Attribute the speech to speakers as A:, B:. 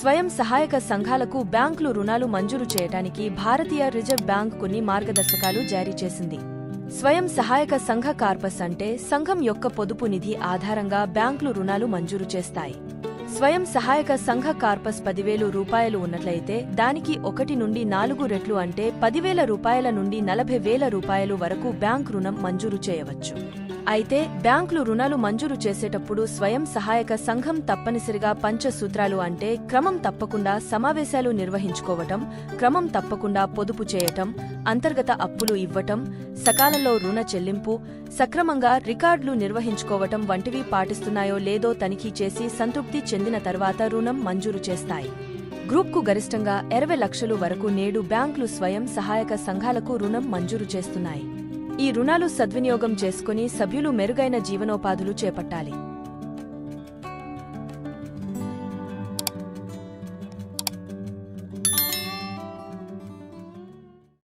A: స్వయం సహాయక సంఘాలకు బ్యాంకులు రుణాలు మంజూరు చేయడానికి భారతీయ రిజర్వ్ బ్యాంక్ కొన్ని మార్గదర్శకాలు జారీ చేసింది. స్వయం సహాయక సంఘ కార్పస్ అంటే సంఘం యొక్క పొదుపు నిధి ఆధారంగా బ్యాంకులు రుణాలు మంజూరు చేస్తాయి. స్వయం సహాయక సంఘ కార్పస్ పదివేలు రూపాయలు ఉన్నట్లయితే దానికి ఒకటి నుండి నాలుగు రెట్లు అంటే పదివేల రూపాయల నుండి నలభై వేల రూపాయలు వరకు బ్యాంక్ రుణం మంజూరు చేయవచ్చు. అయితే బ్యాంకులు రుణాలు మంజూరు చేసేటప్పుడు స్వయం సహాయక సంఘం తప్పనిసరిగా పంచ సూత్రాలు అంటే క్రమం తప్పకుండా సమావేశాలు నిర్వహించుకోవటం క్రమం తప్పకుండా పొదుపు చేయటం అంతర్గత అప్పులు ఇవ్వటం సకాలంలో రుణ చెల్లింపు సక్రమంగా రికార్డులు నిర్వహించుకోవటం వంటివి పాటిస్తున్నాయో లేదో తనిఖీ చేసి సంతృప్తి చెందిన తర్వాత రుణం మంజూరు చేస్తాయి. గ్రూప్కు గరిష్టంగా ఇరవై లక్షలు వరకు నేడు బ్యాంకులు స్వయం సహాయక సంఘాలకు రుణం మంజూరు చేస్తున్నాయి. ఈ రుణాలు సద్వినియోగం చేసుకుని సభ్యులు మెరుగైన జీవనోపాధులు చేపట్టాలి.